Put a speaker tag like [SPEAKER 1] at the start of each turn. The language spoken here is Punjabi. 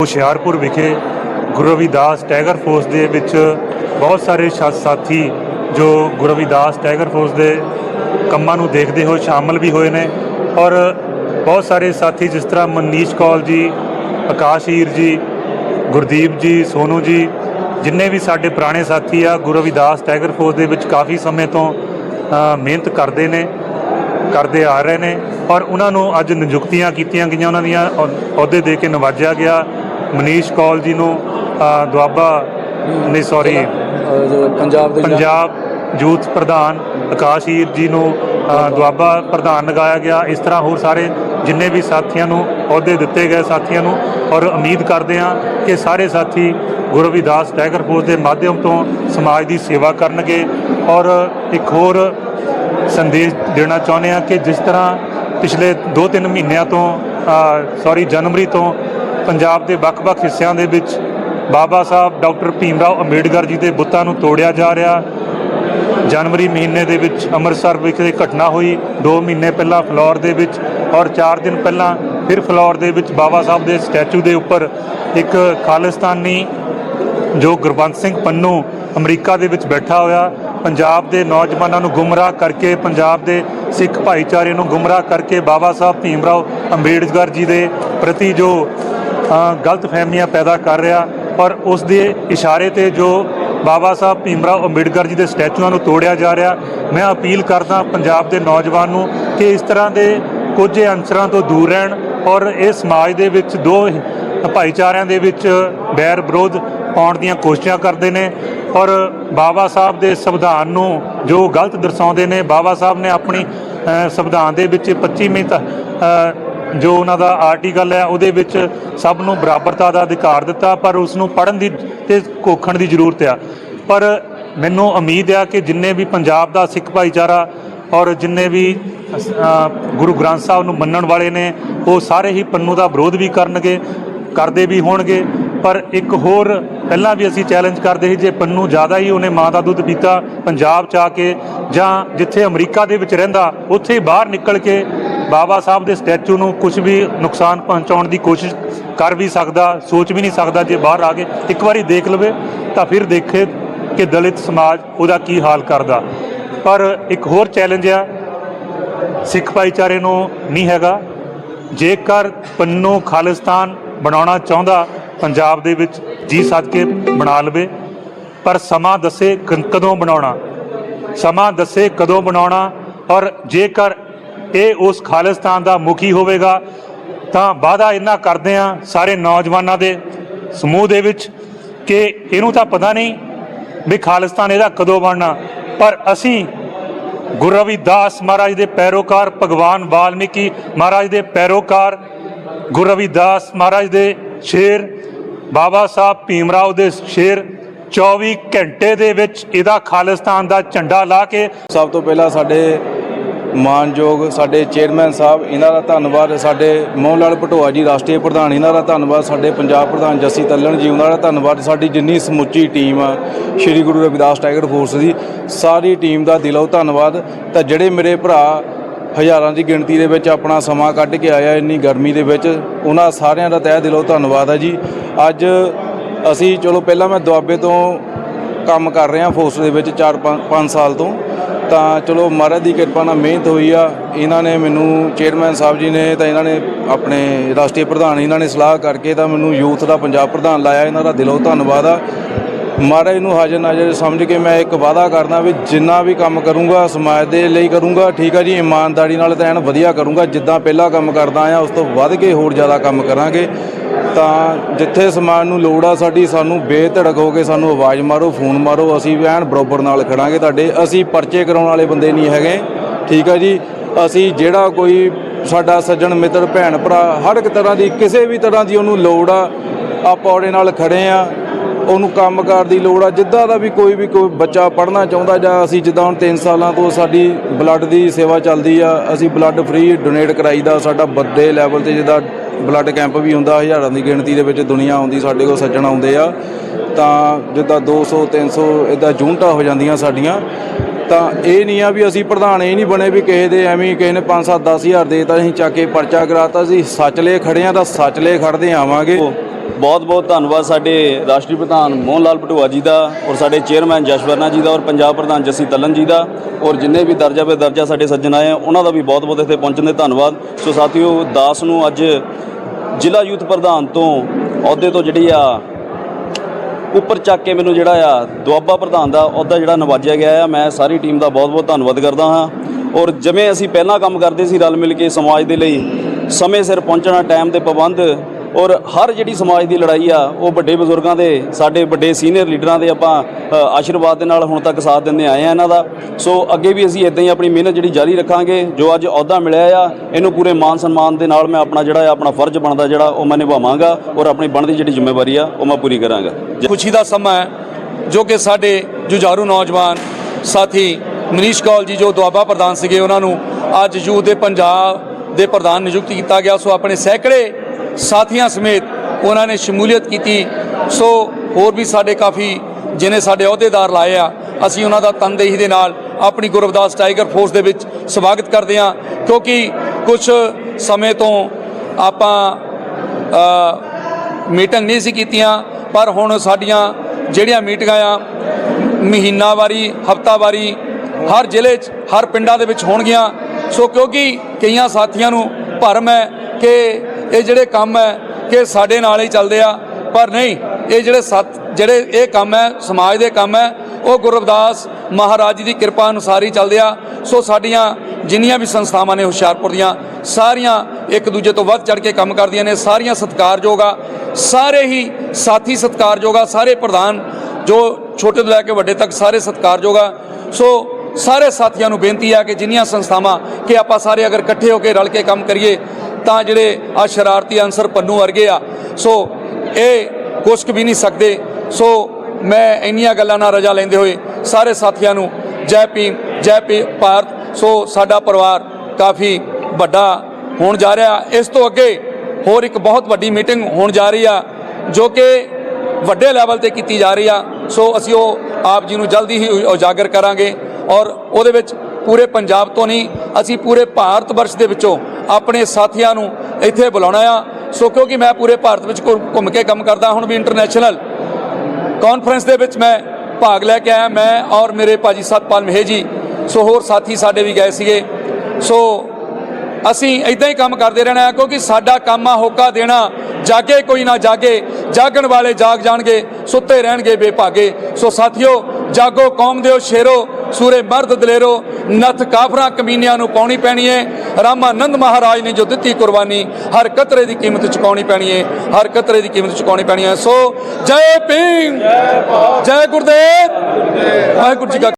[SPEAKER 1] ਹੁਸ਼ਿਆਰਪੁਰ ਵਿਖੇ ਗੁਰੂ ਰਵਿਦਾਸ ਟਾਈਗਰ ਫੋਰਸ ਦੇ ਵਿੱਚ ਬਹੁਤ ਸਾਰੇ ਸਾ- ਸਾਥੀ ਜੋ ਗੁਰੂ ਰਵਿਦਾਸ ਟਾਈਗਰ ਫੋਰਸ ਦੇ ਕੰਮਾਂ ਨੂੰ ਦੇਖਦੇ ਹੋਏ ਸ਼ਾਮਲ ਵੀ ਹੋਏ ਨੇ ਔਰ ਬਹੁਤ ਸਾਰੇ ਸਾਥੀ ਜਿਸ ਤਰ੍ਹਾਂ ਮਨੀਸ਼ ਕੌਲ ਜੀ, ਆਕਾਸ਼ ਹੀਰ ਜੀ, ਗੁਰਦੀਪ ਜੀ, ਸੋਨੂ ਜੀ, ਜਿੰਨੇ ਵੀ ਸਾਡੇ ਪੁਰਾਣੇ ਸਾਥੀ ਆ, ਗੁਰੂ ਰਵਿਦਾਸ ਟਾਈਗਰ ਫੋਰਸ ਦੇ ਵਿੱਚ ਕਾਫੀ ਸਮੇਂ ਤੋਂ ਮਿਹਨਤ ਕਰਦੇ ਨੇ, ਕਰਦੇ ਆ ਰਹੇ ਨੇ ਔਰ ਉਹਨਾਂ ਨੂੰ ਅੱਜ ਨਿਯੁਕਤੀਆਂ ਕੀਤੀਆਂ ਗਈਆਂ, ਉਹਨਾਂ ਦੀਆਂ ਅਹੁਦੇ ਦੇ ਕੇ ਨਵਾਜਿਆ ਗਿਆ ਮਨੀਸ਼ ਕੌਲ ਜੀ ਨੂੰ ਦੁਆਬਾ ਨਹੀਂ ਸੌਰੀ
[SPEAKER 2] ਪੰਜਾਬ ਦੇ
[SPEAKER 1] ਪੰਜਾਬ ਯੂਥ ਪ੍ਰਧਾਨ ਆਕਾਸ਼ ਹੀਰ ਜੀ ਨੂੰ ਦੁਆਬਾ ਪ੍ਰਧਾਨ ਲਗਾਇਆ ਗਿਆ। ਇਸ ਤਰ੍ਹਾਂ ਹੋਰ ਸਾਰੇ ਜਿੰਨੇ ਵੀ ਸਾਥੀਆਂ ਨੂੰ ਅਹੁਦੇ ਦਿੱਤੇ ਗਏ ਸਾਥੀਆਂ ਨੂੰ ਔਰ ਉਮੀਦ ਕਰਦੇ ਹਾਂ ਕਿ ਸਾਰੇ ਸਾਥੀ ਗੁਰੂ ਰਵਿਦਾਸ ਟਾਈਗਰ ਫੋਰਸ ਦੇ ਮਾਧਿਅਮ ਤੋਂ ਸਮਾਜ ਦੀ ਸੇਵਾ ਕਰਨਗੇ। ਔਰ ਇੱਕ ਹੋਰ ਸੰਦੇਸ਼ ਦੇਣਾ ਚਾਹੁੰਦੇ ਹਾਂ ਕਿ ਜਿਸ ਤਰ੍ਹਾਂ ਪਿਛਲੇ 2-3 ਮਹੀਨਿਆਂ ਤੋਂ ਸੌਰੀ ਜਨਵਰੀ ਤੋਂ ਪੰਜਾਬ ਦੇ ਵੱਖ-ਵੱਖ ਹਿੱਸਿਆਂ ਦੇ ਵਿੱਚ ਬਾਬਾ ਸਾਹਿਬ ਡਾਕਟਰ ਭੀਮ ਰਾਓ ਅੰਬੇਡਕਰ ਜੀ ਦੇ ਬੁੱਤਾਂ ਨੂੰ ਤੋੜਿਆ ਜਾ ਰਿਹਾ। ਜਨਵਰੀ ਮਹੀਨੇ ਦੇ ਵਿੱਚ ਅੰਮ੍ਰਿਤਸਰ ਵਿਖੇ ਘਟਨਾ ਹੋਈ। 2 ਮਹੀਨੇ ਪਹਿਲਾਂ ਫਲੋਰ ਦੇ ਵਿੱਚ ਔਰ 4 ਦਿਨ ਪਹਿਲਾਂ ਫਿਰ ਫਲੋਰ ਦੇ ਵਿੱਚ ਬਾਬਾ ਸਾਹਿਬ ਦੇ ਸਟੈਚੂ ਦੇ ਉੱਪਰ ਇੱਕ ਖਾਲਿਸਤਾਨੀ ਜੋ ਗੁਰਬੰਤ ਸਿੰਘ ਪੰਨੂ ਅਮਰੀਕਾ ਦੇ ਵਿੱਚ ਬੈਠਾ ਹੋਇਆ। ਪੰਜਾਬ ਦੇ ਨੌਜਵਾਨਾਂ ਨੂੰ ਗੁੰਮਰਾਹ ਕਰਕੇ, ਪੰਜਾਬ ਦੇ ਸਿੱਖ ਭਾਈਚਾਰੇ ਨੂੰ ਗੁੰਮਰਾਹ ਕਰਕੇ ਬਾਬਾ ਸਾਹਿਬ ਭੀਮ ਰਾਓ ਅੰਬੇਡਕਰ ਜੀ ਦੇ ਪ੍ਰਤੀ ਜੋ ਗਲਤ ਫਹਿਮੀਆਂ ਪੈਦਾ ਕਰ ਰਿਹਾ ਔਰ ਉਸ ਦੇ ਇਸ਼ਾਰੇ ਤੇ ਜੋ ਬਾਬਾ ਸਾਹਿਬ ਭੀਮਰਾਓ ਅੰਬੇਡਕਰ ਜੀ ਦੇ ਸਟੈਚੂਆਂ ਨੂੰ ਤੋੜਿਆ ਜਾ ਰਿਹਾ, ਮੈਂ ਅਪੀਲ ਕਰਦਾ ਪੰਜਾਬ ਦੇ ਨੌਜਵਾਨ ਨੂੰ ਕਿ ਇਸ ਤਰ੍ਹਾਂ ਦੇ ਕੁਝ ਅੰਸਰਾਂ ਤੋਂ ਦੂਰ ਰਹਿਣ ਔਰ ਇਹ ਸਮਾਜ ਦੇ ਵਿੱਚ ਦੋ ਭਾਈਚਾਰਿਆਂ ਦੇ ਵਿੱਚ ਬੈਰ ਵਿਰੋਧ ਪਾਉਣ ਦੀਆਂ ਕੋਸ਼ਿਸ਼ਾਂ ਕਰਦੇ ਨੇ ਔਰ ਬਾਬਾ ਸਾਹਿਬ ਦੇ ਸੰਵਿਧਾਨ ਨੂੰ ਜੋ ਗਲਤ ਦਰਸਾਉਂਦੇ ਨੇ, ਬਾਬਾ ਸਾਹਿਬ ਨੇ ਆਪਣੀ ਸੰਵਿਧਾਨ ਦੇ ਵਿੱਚ 25ਵੀਂ ਤ- ਜੋ ਉਹਨਾਂ ਦਾ ਆਰਟੀਕਲ ਹੈ, ਉਹਦੇ ਵਿੱਚ ਸਭ ਨੂੰ ਬਰਾਬਰਤਾ ਦਾ ਅਧਿਕਾਰ ਦਿੱਤਾ, ਪਰ ਉਸ ਨੂੰ ਪੜ੍ਹਨ ਦੀ ਤੇ ਕੋਖਣ ਦੀ ਜ਼ਰੂਰਤ ਆ। ਪਰ ਮੈਨੂੰ ਉਮੀਦ ਆ ਕਿ ਜਿੰਨੇ ਵੀ ਪੰਜਾਬ ਦਾ ਸਿੱਖ ਭਾਈਚਾਰਾ ਔਰ ਜਿੰਨੇ ਵੀ ਗੁਰੂ ਗ੍ਰੰਥ ਸਾਹਿਬ ਨੂੰ ਮੰਨਣ ਵਾਲੇ ਨੇ, ਉਹ ਸਾਰੇ ਹੀ ਪੰਨੂ ਦਾ ਵਿਰੋਧ ਵੀ ਕਰਨਗੇ, ਕਰਦੇ ਵੀ ਹੋਣਗੇ। ਪਰ ਇੱਕ ਹੋਰ ਪਹਿਲਾਂ ਵੀ ਅਸੀਂ ਚੈਲੰਜ ਕਰਦੇ ਸੀ, ਜੇ ਪੰਨੂ ਜ਼ਿਆਦਾ ਹੀ ਉਹਨੇ ਮਾਂ ਦਾ ਦੁੱਧ ਪੀਤਾ, ਪੰਜਾਬ ਚ ਆ ਕੇ ਜਾਂ ਜਿੱਥੇ ਅਮਰੀਕਾ ਦੇ ਵਿੱਚ ਰਹਿੰਦਾ, ਉੱਥੇ ਹੀ ਬਾਹਰ ਨਿਕਲ ਕੇ ਬਾਬਾ ਸਾਹਿਬ ਦੇ ਸਟੈਚੂ ਨੂੰ ਕੁਝ ਵੀ ਨੁਕਸਾਨ ਪਹੁੰਚਾਉਣ ਦੀ ਕੋਸ਼ਿਸ਼ ਕਰ ਵੀ ਸਕਦਾ, ਸੋਚ ਵੀ ਨਹੀਂ ਸਕਦਾ, ਜੇ ਬਾਹਰ ਆ ਕੇ ਇੱਕ ਵਾਰੀ ਦੇਖ ਲਵੇ, ਤਾਂ ਫਿਰ ਦੇਖੇ ਕਿ ਦਲਿਤ ਸਮਾਜ ਉਹਦਾ ਕੀ ਹਾਲ ਕਰਦਾ। ਪਰ ਇੱਕ ਹੋਰ ਚੈਲੰਜ ਆ, ਸਿੱਖ ਭਾਈਚਾਰੇ ਨੂੰ ਨਹੀਂ ਹੈਗਾ। ਜੇਕਰ ਪੰਨੂ ਖਾਲਿਸਤਾਨ ਬਣਾਉਣਾ ਚਾਹੁੰਦਾ, ਪੰਜਾਬ ਦੇ ਵਿੱਚ ਜੀ ਸੱਦ ਬਣਾ ਲਵੇ, ਪਰ ਸਮਾਂ ਦੱਸੇ ਕਦੋਂ ਬਣਾਉਣਾ। ਸਮਾਂ ਦੱਸੇ ਕਦੋਂ ਬਣਾਉਣਾ, ਔਰ ਜੇਕਰ ਇਹ ਉਸ ਖਾਲਿਸਤਾਨ ਦਾ ਮੁਖੀ ਹੋਵੇਗਾ। ਤਾਂ ਵਾਅਦਾ ਇੰਨਾ ਕਰਦੇ ਆ ਸਾਰੇ ਨੌਜਵਾਨਾਂ ਦੇ ਸਮੂਹ ਦੇ ਵਿੱਚ ਕਿ ਇਹਨੂੰ ਤਾਂ ਪਤਾ ਨਹੀਂ ਵੀ ਖਾਲਿਸਤਾਨ ਇਹਦਾ ਕਦੋਂ ਬਣਨਾ। ਪਰ ਅਸੀਂ ਗੁਰੂ ਰਵਿਦਾਸ ਮਹਾਰਾਜ ਦੇ ਪੈਰੋਕਾਰ ਭਗਵਾਨ ਵਾਲਮੀਕੀ ਮਹਾਰਾਜ ਦੇ ਪੈਰੋਕਾਰ, ਗੁਰੂ ਰਵਿਦਾਸ ਮਹਾਰਾਜ ਦੇ ਸ਼ੇਰ, ਬਾਬਾ ਸਾਹਿਬ ਭੀਮਰਾਓ ਦੇ ਸ਼ੇਰ 24 ਘੰਟੇ ਦੇ ਵਿੱਚ ਇਹਦਾ ਖਾਲਿਸਤਾਨ ਦਾ ਝੰਡਾ ਲਾ ਕੇ
[SPEAKER 2] ਸਭ ਤੋਂ ਪਹਿਲਾਂ ਸਾਡੇ ਮਾਨਯੋਗ ਸਾਡੇ ਚੇਅਰਮੈਨ ਸਾਹਿਬ, ਇਹਨਾਂ ਦਾ ਧੰਨਵਾਦ। ਸਾਡੇ ਮੋਹਨ ਲਾਲ ਭਟੋਆ ਜੀ, ਰਾਸ਼ਟਰੀ ਪ੍ਰਧਾਨ, ਇਹਨਾਂ ਦਾ ਧੰਨਵਾਦ। ਸਾਡੇ ਪੰਜਾਬ ਪ੍ਰਧਾਨ ਜੱਸੀ ਤੱਲਣ ਜੀ, ਉਹਨਾਂ ਦਾ ਧੰਨਵਾਦ। ਸਾਡੀ ਜਿੰਨੀ ਸਮੁੱਚੀ ਟੀਮ ਆ, ਸ਼੍ਰੀ ਗੁਰੂ ਰਵਿਦਾਸ ਟਾਈਗਰ ਫੋਰਸ ਦੀ, ਸਾਰੀ ਟੀਮ ਦਾ ਦਿਲੋਂ ਧੰਨਵਾਦ। ਤਾਂ ਜਿਹੜੇ ਮੇਰੇ ਭਰਾ ਹਜ਼ਾਰਾਂ ਦੀ ਗਿਣਤੀ ਦੇ ਵਿੱਚ ਆਪਣਾ ਸਮਾਂ ਕੱਢ ਕੇ ਆਇਆ, ਇੰਨੀ ਗਰਮੀ ਦੇ ਵਿੱਚ, ਉਹਨਾਂ ਸਾਰਿਆਂ ਦਾ ਤਹਿ ਦਿਲੋਂ ਧੰਨਵਾਦ ਹੈ ਜੀ। ਅੱਜ ਅਸੀਂ, ਚਲੋ, ਪਹਿਲਾਂ ਮੈਂ ਦੁਆਬੇ ਤੋਂ ਕੰਮ ਕਰ ਰਿਹਾ, ਫੋਰਸ ਦੇ ਵਿੱਚ 4 5 ਸਾਲ ਤੋਂ। ਤਾਂ ਚਲੋ ਮਹਾਰਾਜ ਦੀ ਕਿਰਪਾ ਨਾਲ ਮਿਹਨਤ ਹੋਈ ਆ। ਇਹਨਾਂ ਨੇ ਮੈਨੂੰ ਚੇਅਰਮੈਨ ਸਾਹਿਬ ਜੀ ਨੇ ਤਾਂ ਇਹਨਾਂ ਨੇ ਆਪਣੇ ਰਾਸ਼ਟਰੀ ਪ੍ਰਧਾਨ ਇਹਨਾਂ ਨੇ ਸਲਾਹ ਕਰਕੇ ਤਾਂ ਮੈਨੂੰ ਯੂਥ ਦਾ ਪੰਜਾਬ ਪ੍ਰਧਾਨ ਲਾਇਆ। ਇਹਨਾਂ ਦਾ ਦਿਲੋਂ ਧੰਨਵਾਦ ਆ। ਮਹਾਰਾਜ ਨੂੰ ਹਾਜ਼ਰ ਨਾਜ਼ਰ ਸਮਝ ਕੇ ਮੈਂ ਇੱਕ ਵਾਅਦਾ ਕਰਦਾ ਵੀ ਜਿੰਨਾ ਵੀ ਕੰਮ ਕਰੂੰਗਾ, ਸਮਾਜ ਦੇ ਲਈ ਕਰੂੰਗਾ, ਠੀਕ ਆ ਜੀ, ਇਮਾਨਦਾਰੀ ਨਾਲ ਤਾਂ ਐਨ ਵਧੀਆ ਕਰੂੰਗਾ। ਜਿੱਦਾਂ ਪਹਿਲਾਂ ਕੰਮ ਕਰਦਾ ਆ, ਉਸ ਤੋਂ ਵੱਧ ਕੇ ਹੋਰ ਜ਼ਿਆਦਾ ਕੰਮ ਕਰਾਂਗੇ। ਤਾਂ ਜਿੱਥੇ ਸਮਾਜ ਨੂੰ ਲੋੜ ਆ ਸਾਡੀ, ਸਾਨੂੰ ਬੇਧੜਕ ਹੋ ਕੇ ਸਾਨੂੰ ਆਵਾਜ਼ ਮਾਰੋ, ਫੋਨ ਮਾਰੋ, ਅਸੀਂ ਵੀ ਐਨ ਬਰੋਬਰ ਨਾਲ ਖੜਾਂਗੇ ਤੁਹਾਡੇ। ਅਸੀਂ ਪਰਚੇ ਕਰਾਉਣ ਵਾਲੇ ਬੰਦੇ ਨਹੀਂ ਹੈਗੇ, ਠੀਕ ਆ ਜੀ? ਅਸੀਂ ਜਿਹੜਾ ਕੋਈ ਸਾਡਾ ਸੱਜਣ, ਮਿੱਤਰ, ਭੈਣ, ਭਰਾ, ਹਰ ਇੱਕ ਤਰ੍ਹਾਂ ਦੀ, ਕਿਸੇ ਵੀ ਤਰ੍ਹਾਂ ਦੀ ਉਹਨੂੰ ਲੋੜ ਆ, ਆਪਾਂ ਉਹਦੇ ਨਾਲ ਖੜੇ ਆ, ਉਹਨੂੰ ਕੰਮਕਾਰ ਦੀ ਲੋੜ ਆ, ਜਿੱਦਾਂ ਦਾ ਵੀ ਕੋਈ ਵੀ ਕੋਈ ਬੱਚਾ ਪੜ੍ਹਨਾ ਚਾਹੁੰਦਾ ਜਾਂ ਅਸੀਂ ਜਿੱਦਾਂ ਹੁਣ 3 ਸਾਲਾਂ ਤੋਂ ਸਾਡੀ ਬਲੱਡ ਦੀ ਸੇਵਾ ਚੱਲਦੀ ਆ, ਅਸੀਂ ਬਲੱਡ ਫ੍ਰੀ ਡੋਨੇਟ ਕਰਾਈਦਾ, ਸਾਡਾ ਵੱਡੇ ਲੈਵਲ ਤੇ ਜਿੱਦਾਂ ਬਲੱਡ ਕੈਂਪ ਵੀ ਹੁੰਦਾ, ਹਜ਼ਾਰਾਂ ਦੀ ਗਿਣਤੀ ਦੇ ਵਿੱਚ ਦੁਨੀਆ ਆਉਂਦੀ, ਸਾਡੇ ਕੋਲ ਸੱਜਣ ਆਉਂਦੇ ਆ। ਤਾਂ ਜਿੱਦਾਂ 200 300 ਇਦਾਂ ਜੂਨਟਾਂ ਹੋ ਜਾਂਦੀਆਂ ਸਾਡੀਆਂ ਤਾਂ ਇਹ ਨਹੀਂ ਆ ਵੀ ਅਸੀਂ ਪ੍ਰਧਾਨ ਇਹ ਨਹੀਂ ਬਣੇ ਵੀ ਕਿਸੇ ਦੇ ਐਵੇਂ ਕਿਸੇ ਨੇ 5-7 10000 ਦੇਤਾ, ਅਸੀਂ ਚੱਕ ਕੇ ਪਰਚਾ ਕਰਾਤਾ ਅਸੀਂ ਸੱਚ ਲਈ ਖੜੇ ਆ ਤਾਂ ਸੱਚ ਲਈ ਖੜਦੇ ਆਵਾਂਗੇ।
[SPEAKER 3] ਬਹੁਤ ਬਹੁਤ ਧੰਨਵਾਦ ਸਾਡੇ ਰਾਸ਼ਟਰੀ ਪ੍ਰਧਾਨ ਮੋਹਨ ਲਾਲ ਪਟੂਆ ਜੀ ਦਾ ਔਰ ਸਾਡੇ ਚੇਅਰਮੈਨ ਜਸ਼ਵਰਨਾ ਜੀ ਦਾ ਔਰ ਪੰਜਾਬ ਪ੍ਰਧਾਨ ਜੱਸੀ ਤਲਨ ਜੀ ਦਾ ਔਰ ਜਿੰਨੇ ਵੀ ਦਰਜਾ ਬੇ ਦਰਜਾ ਸਾਡੇ ਸੱਜਣ ਆਏ ਆ, ਉਹਨਾਂ ਦਾ ਵੀ ਬਹੁਤ ਬਹੁਤ ਇੱਥੇ ਪਹੁੰਚਣ ਦੇ ਧੰਨਵਾਦ। ਸੋ ਸਾਥੀਓ, ਦਾਸ ਨੂੰ ਅੱਜ ਜ਼ਿਲ੍ਹਾ ਯੂਥ ਪ੍ਰਧਾਨ ਤੋਂ ਅਹੁਦੇ ਤੋਂ ਜਿਹੜੀ ਆ ਉੱਪਰ ਚੱਕ ਕੇ ਮੈਨੂੰ ਜਿਹੜਾ ਆ ਦੁਆਬਾ ਪ੍ਰਧਾਨ ਦਾ ਅਹੁਦਾ ਜਿਹੜਾ ਨਵਾਜਿਆ ਗਿਆ ਆ, ਮੈਂ ਸਾਰੀ ਟੀਮ ਦਾ ਬਹੁਤ-ਬਹੁਤ ਧੰਨਵਾਦ ਕਰਦਾ ਹਾਂ। ਔਰ ਜਿਵੇਂ ਅਸੀਂ ਪਹਿਲਾਂ ਕੰਮ ਕਰਦੇ ਸੀ ਰਲ ਮਿਲ ਕੇ ਸਮਾਜ ਦੇ ਲਈ, ਸਮੇਂ ਸਿਰ ਪਹੁੰਚਣਾ, ਟਾਈਮ ਤੇ ਪਾਬੰਦ ਔਰ ਹਰ ਜਿਹੜੀ ਸਮਾਜ ਦੀ ਲੜਾਈ ਆ, ਉਹ ਵੱਡੇ ਬਜ਼ੁਰਗਾਂ ਦੇ, ਸਾਡੇ ਵੱਡੇ ਸੀਨੀਅਰ ਲੀਡਰਾਂ ਦੇ ਆਪਾਂ ਆਸ਼ੀਰਵਾਦ ਦੇ ਨਾਲ ਹੁਣ ਤੱਕ ਸਾਥ ਦਿੰਦੇ ਆਏ ਆ ਇਹਨਾਂ ਦਾ। ਸੋ ਅੱਗੇ ਵੀ ਅਸੀਂ ਇਦਾਂ ਹੀ ਆਪਣੀ ਮਿਹਨਤ ਜਿਹੜੀ ਜਾਰੀ ਰੱਖਾਂਗੇ, ਜੋ ਅੱਜ ਅਹੁਦਾ ਮਿਲਿਆ ਆ, ਇਹਨੂੰ ਪੂਰੇ ਮਾਨ ਸਨਮਾਨ ਦੇ ਨਾਲ ਮੈਂ ਆਪਣਾ ਜਿਹੜਾ ਆ, ਆਪਣਾ ਫਰਜ਼ ਬਣਦਾ ਜਿਹੜਾ, ਉਹ ਮੈਂ ਨਿਭਾਵਾਂਗਾ ਔਰ ਆਪਣੀ ਬਣਦੀ ਜਿਹੜੀ ਜ਼ਿੰਮੇਵਾਰੀ ਆ, ਉਹ ਮੈਂ ਪੂਰੀ ਕਰਾਂਗਾ।
[SPEAKER 4] ਖੁਸ਼ੀ ਦਾ ਸਮਾਂ ਹੈ, ਜੋ ਕਿ ਸਾਡੇ ਜੁਝਾਰੂ ਨੌਜਵਾਨ ਸਾਥੀ ਮਨੀਸ਼ ਕੌਲ ਜੀ ਜੋ ਦੁਆਬਾ ਪ੍ਰਧਾਨ ਸੀਗੇ, ਉਹਨਾਂ ਨੂੰ ਅੱਜ ਯੂਥ ਦੇ ਪੰਜਾਬ ਦੇ ਪ੍ਰਧਾਨ ਨਿਯੁਕਤ ਕੀਤਾ ਗਿਆ। ਸੋ ਆਪਣੇ ਸੈਂਕੜੇ ਸਾਥੀਆਂ ਸਮੇਤ ਉਹਨਾਂ ਨੇ ਸ਼ਮੂਲੀਅਤ ਕੀਤੀ। ਸੋ ਹੋਰ ਵੀ ਸਾਡੇ ਕਾਫੀ ਜਿਹਨੇ ਸਾਡੇ ਅਹੁਦੇਦਾਰ ਲਾਏ ਆ, ਅਸੀਂ ਉਹਨਾਂ ਦਾ ਤਨਦੇਹੀ ਦੇ ਨਾਲ ਆਪਣੀ ਗੁਰਵਦਾਸ ਟਾਈਗਰ ਫੋਰਸ ਦੇ ਵਿੱਚ ਸਵਾਗਤ ਕਰਦੇ ਹਾਂ। ਕਿਉਂਕਿ ਕੁਝ ਸਮੇਂ ਤੋਂ ਆਪਾਂ ਮੀਟਿੰਗ ਨਹੀਂ ਸੀ ਕੀਤੀਆਂ, ਪਰ ਹੁਣ ਸਾਡੀਆਂ ਜਿਹੜੀਆਂ ਮੀਟਿੰਗਾਂ ਆ, ਮਹੀਨਾਵਾਰੀ, ਹਫਤਾਵਾਰੀ ਹਰ ਜ਼ਿਲ੍ਹੇ 'ਚ, ਹਰ ਪਿੰਡਾਂ ਦੇ ਵਿੱਚ ਹੋਣਗੀਆਂ। ਸੋ ਕਿਉਂਕਿ ਕਈਆਂ ਸਾਥੀਆਂ ਨੂੰ ਭਰਮ ਹੈ ਕਿ ਇਹ ਜਿਹੜੇ ਕੰਮ ਹੈ ਕਿ ਸਾਡੇ ਨਾਲ ਹੀ ਚੱਲਦੇ ਆ, ਪਰ ਨਹੀਂ, ਇਹ ਜਿਹੜੇ ਸੱਤ, ਜਿਹੜੇ ਇਹ ਕੰਮ ਹੈ, ਸਮਾਜ ਦੇ ਕੰਮ ਹੈ, ਉਹ ਗੁਰੂ ਰਵਿਦਾਸ ਮਹਾਰਾਜ ਜੀ ਦੀ ਕਿਰਪਾ ਅਨੁਸਾਰ ਹੀ ਚੱਲਦੇ ਆ। ਸੋ ਸਾਡੀਆਂ ਜਿੰਨੀਆਂ ਵੀ ਸੰਸਥਾਵਾਂ ਨੇ ਹੁਸ਼ਿਆਰਪੁਰ ਦੀਆਂ, ਸਾਰੀਆਂ ਇੱਕ ਦੂਜੇ ਤੋਂ ਵੱਧ ਚੜ ਕੇ ਕੰਮ ਕਰਦੀਆਂ ਨੇ, ਸਾਰੀਆਂ ਸਤਿਕਾਰਯੋਗ ਆ, ਸਾਰੇ ਹੀ ਸਾਥੀ ਸਤਿਕਾਰਯੋਗ ਆ, ਸਾਰੇ ਪ੍ਰਧਾਨ ਜੋ ਛੋਟੇ ਤੋਂ ਲੈ ਕੇ ਵੱਡੇ ਤੱਕ ਸਾਰੇ ਸਤਿਕਾਰਯੋਗ ਆ। ਸੋ ਸਾਰੇ ਸਾਥੀਆਂ ਨੂੰ ਬੇਨਤੀ ਆ ਕਿ ਜਿੰਨੀਆਂ ਸੰਸਥਾਵਾਂ, ਕਿ ਆਪਾਂ ਸਾਰੇ ਅਗਰ ਇਕੱਠੇ ਹੋ ਕੇ ਰਲ ਕੇ ਕੰਮ ਕਰੀਏ ਤਾਂ ਜਿਹੜੇ ਆ ਸ਼ਰਾਰਤੀ ਅਨਸਰ ਪੰਨੂ ਵਰਗੇ ਆ, ਸੋ ਇਹ ਕੁਛ ਕੁ ਵੀ ਨਹੀਂ ਸਕਦੇ। ਸੋ ਮੈਂ ਇੰਨੀਆਂ ਗੱਲਾਂ ਨਾਲ ਰਜਾ ਲੈਂਦੇ ਹੋਏ ਸਾਰੇ ਸਾਥੀਆਂ ਨੂੰ ਜੈ ਭੀਮ, ਜੈ ਭੀ ਭਾਰਤ। ਸੋ ਸਾਡਾ ਪਰਿਵਾਰ ਕਾਫੀ ਵੱਡਾ ਹੋਣ ਜਾ ਰਿਹਾ। ਇਸ ਤੋਂ ਅੱਗੇ ਹੋਰ ਇੱਕ ਬਹੁਤ ਵੱਡੀ ਮੀਟਿੰਗ ਹੋਣ ਜਾ ਰਹੀ ਆ, ਜੋ ਕਿ ਵੱਡੇ ਲੈਵਲ ਤੇ ਕੀਤੀ ਜਾ ਰਹੀ ਆ। ਸੋ ਅਸੀਂ ਉਹ ਆਪ ਜੀ ਨੂੰ ਜਲਦੀ ਹੀ ਉਜਾਗਰ ਕਰਾਂਗੇ ਔਰ ਉਹਦੇ ਵਿੱਚ ਪੂਰੇ ਪੰਜਾਬ ਤੋਂ ਨਹੀਂ, ਅਸੀਂ ਪੂਰੇ ਭਾਰਤ ਵਰਸ਼ ਦੇ ਵਿੱਚੋਂ ਆਪਣੇ ਸਾਥੀਆਂ ਨੂੰ ਇੱਥੇ ਬੁਲਾਉਣਾ ਆ। ਸੋ ਕਿਉਂਕਿ ਮੈਂ ਪੂਰੇ ਭਾਰਤ ਵਿੱਚ ਘੁ- ਘੁੰਮ ਕੇ ਕੰਮ ਕਰਦਾ, ਹੁਣ ਵੀ ਇੰਟਰਨੈਸ਼ਨਲ ਕਾਨਫਰੰਸ ਦੇ ਵਿੱਚ ਮੈਂ ਭਾਗ ਲੈ ਕੇ ਆਇਆ। ਮੈਂ ਔਰ ਮੇਰੇ ਭਾਜੀ ਸਤਪਾਲ ਮਹੇ ਜੀ, ਸੋ ਹੋਰ ਸਾਥੀ ਸਾਡੇ ਵੀ ਗਏ ਸੀਗੇ। ਸੋ ਅਸੀਂ ਇਦਾਂ ਹੀ ਕੰਮ ਕਰਦੇ ਰਹਿਣਾ ਹੈ ਕਿਉਂਕਿ ਸਾਡਾ ਕੰਮ ਆ ਹੋਕਾ ਦੇਣਾ। ਜਾਗੇ ਕੋਈ ਨਾ ਜਾਗੇ, ਜਾਗਣ ਵਾਲੇ ਜਾਗ ਜਾਣਗੇ, ਸੁੱਤੇ ਰਹਿਣਗੇ ਬੇਭਾਗੇ। ਸੋ ਸਾਥੀਓ, ਜਾਗੋ, ਕੌਮ ਦਿਓ, ਸ਼ੇਰੋ, ਸੂਰੇ ਮਰਦ ਦਲੇਰੋ, ਨੱਥ ਕਾਫਰਾਂ ਕਮੀਨਿਆਂ ਨੂੰ ਪਾਉਣੀ ਪੈਣੀ ਏ। ਰਾਮਾਨੰਦ ਮਹਾਰਾਜ ਨੇ ਜੋ ਦਿੱਤੀ ਕੁਰਬਾਨੀ, ਹਰ ਕਤਰੇ ਦੀ ਕੀਮਤ ਚੁਕਾਉਣੀ ਪੈਣੀ ਹੈ ਹਰ ਕਤਰੇ ਦੀ ਕੀਮਤ ਚੁਕਾਉਣੀ ਪੈਣੀ ਹੈ ਸੋ ਜੈ ਭੀਮ, ਜੈ ਗੁਰਦੇਵ। ਵਾਹਿਗੁਰੂ ਜੀ ਕਾ